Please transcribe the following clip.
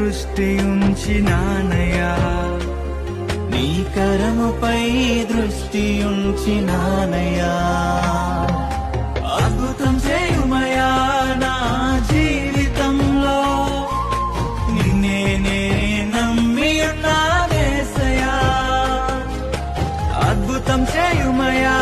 దృష్టి ఉంచి నానయా నీ కరముపై దృష్టి ఉంచి నానయా అద్భుతం చేయుమయా నా జీవితంలో. నిన్నే నమ్మి ఉన్నా దేశయా అద్భుతం చేయుమయా